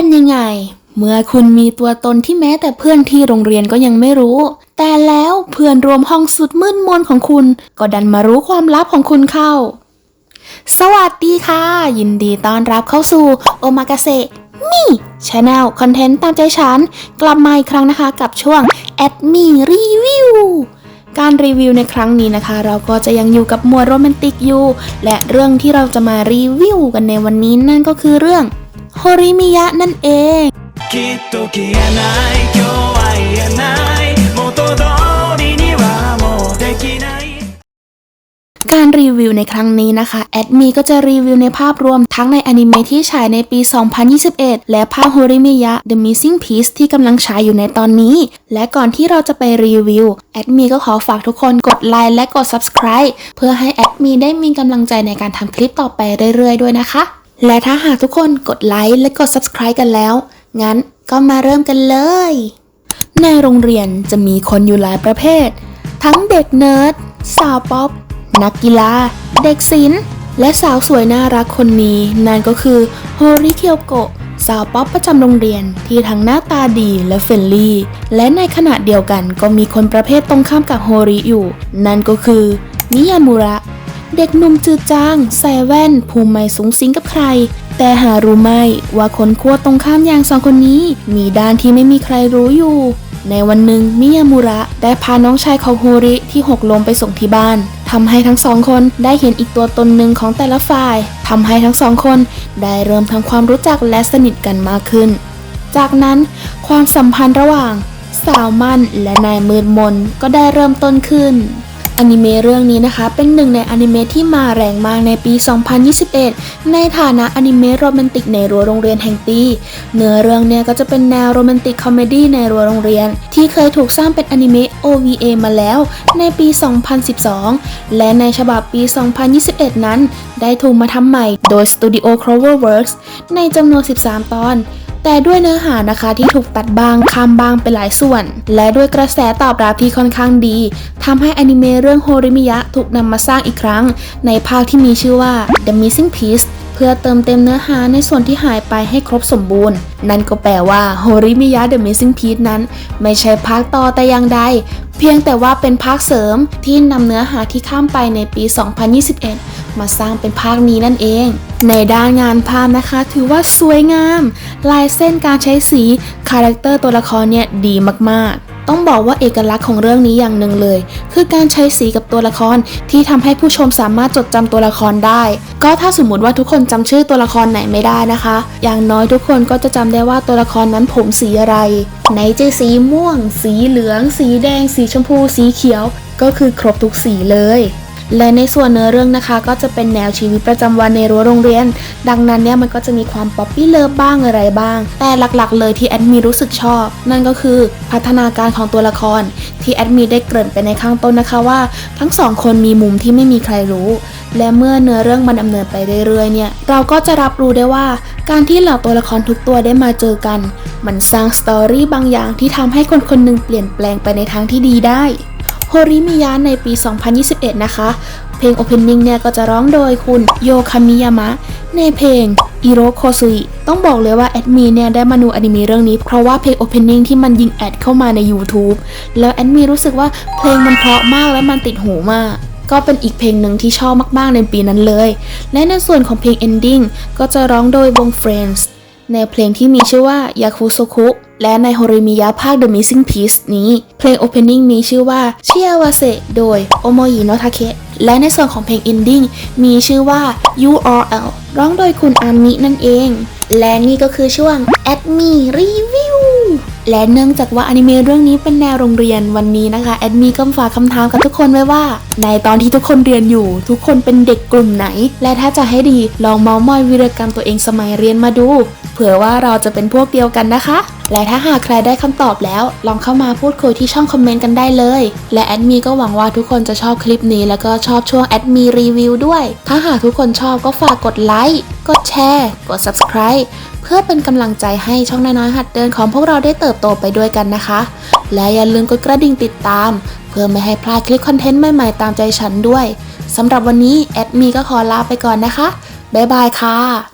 เป็นยังไง เมื่อคุณมีตัวตนที่แม้แต่เพื่อนที่โรงเรียนก็ยังไม่รู้ แต่แล้วเพื่อนรวมห้องสุดมืดมนของคุณ ก็ดันมารู้ความลับของคุณเข้า สวัสดีค่ะ ยินดีต้อนรับเข้าสู่โอมากาเซนี่ชาแนลคอนเทนต์ตามใจฉัน กลับมาอีกครั้งนะคะกับช่วงแอดมีรีวิวการรีวิวในครั้งนี้นะคะ เราก็จะยังอยู่กับหมวดโรแมนติกอยู่ และเรื่องที่เราจะมารีวิวกันในวันนี้นั่นก็คือเรื่อง โริมิยะนั่นเองการรีวิวในครั้งนี้นะคะแอดมีก็จะรีวิวในภาพรวมทั้งในอนิเมะที่ฉายในปี 2021 และภาพโฮริมิยะ The Missing Piece ที่กำลังฉายอยู่ในตอนนี้ และก่อนที่เราจะไปรีวิวแอดมีก็ขอฝากทุกคนกดไลค์และกด Subscribe เพื่อให้แอดมีได้มีกำลังใจในการทำคลิปต่อไปเรื่อยๆด้วยนะคะ และถ้าหากทุกคนกดไลค์และกด Subscribe กันแล้ว งั้นก็มาเริ่มกันเลย ในโรงเรียนจะมีคนอยู่หลายประเภท ทั้งเด็กเนิร์ด สาวป๊อป นักกีฬา เด็กศิลป์ และสาวสวยน่ารักคนนี้ นั่นก็คือโฮริเคียวโกะสาวป๊อปประจำโรงเรียนที่ทั้งหน้าตาดีและเฟรนลี่ และในขณะเดียวกันก็มีคนประเภทตรงข้ามกับโฮริอยู่ นั่นก็คือ มิยามุระ เด็กหนุ่มจืดจางใส่แว่น ภูมิไม่สูงสิงกับใคร แต่หารู้ไหมว่าคนขั้วตรงข้ามอย่างสองคนนี้ มีด้านที่ไม่มีใครรู้อยู่ ในวันหนึ่งมิยามุระได้พาน้องชายของโฮริที่หกล้มไปส่งที่บ้านทำให้ทั้งสองคนได้เห็นอีกตัวตนหนึ่งของแต่ละฝ่ายทำให้ทั้งสองคนได้เริ่มทำความรู้จักและสนิทกันมากขึ้น จากนั้นความสัมพันธ์ระหว่าง สาวมั่นและนายมืดมนก็ได้เริ่มต้นขึ้น อนิเมะเรื่องนี้นะคะ เป็นหนึ่งในอนิเมะที่มาแรงมากในปี 2021 ในฐานะอนิเมะโรแมนติกในรั้วโรงเรียนแห่งปี เนื้อเรื่องเนี่ยก็จะเป็นแนวโรแมนติกคอมเมดี้ในรั้วโรงเรียน ที่เคยถูกสร้างเป็นอนิเมะ OVA มาแล้วในปี 2012 และในฉบับปี 2021 นั้น ได้ถูกมาทำใหม่โดย Studio Cloverworks ในจำนวน 13 ตอน แต่ด้วยเนื้อหานะคะที่ถูกตัดบางข้ามบางไปหลายส่วน และด้วยกระแสตอบรับที่ค่อนข้างดีทำให้อนิเมะเรื่องโฮริมิยะถูกนำมาสร้างอีกครั้ง ในภาคที่มีชื่อว่า The Missing Piece เพื่อเติมเต็มเนื้อหาในส่วนที่หายไปให้ครบสมบูรณ์ นั่นก็แปลว่าโฮริมิยะ The Missing Piece นั้น ไม่ใช่ภาคต่อแต่อย่างใด เพียงแต่ว่าเป็นภาคเสริมที่นำเนื้อหาที่ข้ามไปในปี 2021 มาสร้างเป็นภาคนี้นั่นเอง ในด้านงานภาพนะคะ ถือว่าสวยงาม ลายเส้นการใช้สีคาแรคเตอร์ตัวละครเนี่ยดีมากๆต้องบอกว่าเอกลักษณ์ของเรื่องนี้อย่างหนึ่งเลย คือการใช้สีกับตัวละครที่ทำให้ผู้ชมสามารถจดจำตัวละครได้ ก็ถ้าสมมติว่าทุกคนจำชื่อตัวละครไหนไม่ได้นะคะ อย่างน้อยทุกคนก็จะจำได้ว่าตัวละครนั้นผมสีอะไร ไหนจะสีม่วง สีเหลือง สีแดง สีชมพู สีเขียว ก็คือครบทุกสีเลย และในส่วนเนื้อเรื่องนะคะก็จะเป็นแนวชีวิตประจำวันในรั้วโรงเรียน ดังนั้นเนี่ยมันก็จะมีความป๊อปปี้เลิฟบ้างอะไรบ้าง แต่หลักๆ เลยที่แอดมีรู้สึกชอบ นั่นก็คือพัฒนาการของตัวละคร ที่แอดมีได้เกริ่นไปในข้างต้นนะคะว่า ทั้งสองคนมีมุมที่ไม่มีใครรู้ และเมื่อเนื้อเรื่องมันดำเนินไปเรื่อยๆเนี่ยเราก็จะรับรู้ได้ว่า การที่เหล่าตัวละครทุกตัวได้มาเจอกัน มันสร้างสตอรี่บางอย่างที่ทำให้คนคนหนึ่งเปลี่ยนแปลงไปในทางที่ดีได้ โฮริมิยะในปี 2021 นะคะ เพลง Opening เนี่ยก็จะร้องโดยคุณโยคามิยามะ ในเพลงอิโรโคซุยต้องบอกเลยว่าแอดมีเนี่ยได้มาดูอนิเมะเรื่องนี้ เพราะว่าเพลง Opening ที่มันยิงแอดเข้ามาใน YouTube แล้วแอดมีรู้สึกว่าเพลงมันเพราะมากและมันติดหูมากก็เป็นอีกเพลงหนึ่งที่ชอบมากๆในปีนั้นเลย และในส่วนของเพลง Ending ก็จะร้องโดยวง Friends ในเพลงที่มีชื่อว่ายาคุโซคุ และในโฮริมิยะภาค The Missing Piece นี้ เพลง Opening มีชื่อว่าเชียวาเซโดยโอโมยิโนทาเคะและในส่วนของเพลง Ending มีชื่อว่า URL ร้องโดยคุณอามินั่นเอง และนี่ก็คือช่วง Ad Me Review และเนื่องจากว่าอนิเมะเรื่องนี้เป็นแนวโรงเรียนวันนี้นะคะแอดมีก็ฝากคำถามกับทุกคนไว้ว่า ในตอนที่ทุกคนเรียนอยู่ ทุกคนเป็นเด็กกลุ่มไหน และถ้าจะให้ดีลองเมาส์มอยวีรกรรมตัวเองสมัยเรียนมาดู เผื่อว่าเราจะเป็นพวกเดียวกันนะคะ และถ้าหากใครได้คำตอบแล้ว ลองเข้ามาพูดคุยที่ช่องคอมเมนต์กันได้เลย และแอดมีก็หวังว่าทุกคนจะชอบคลิปนี้ แล้วก็ชอบช่วงแอดมีรีวิวด้วย ถ้าหากทุกคนชอบก็ฝากกดไลค์กดแชร์กด subscribe เพื่อเป็นกำลังใจให้ช่องน้อยๆหัดเดินของพวกเราได้เติบโตไปด้วยกันนะคะ และอย่าลืมกดกระดิ่งติดตาม เพื่อไม่ให้พลาดคลิปคอนเทนต์ใหม่ๆตามใจฉันด้วยสำหรับวันนี้แอดมีก็ขอลาไปก่อนนะคะบ๊ายบายค่ะ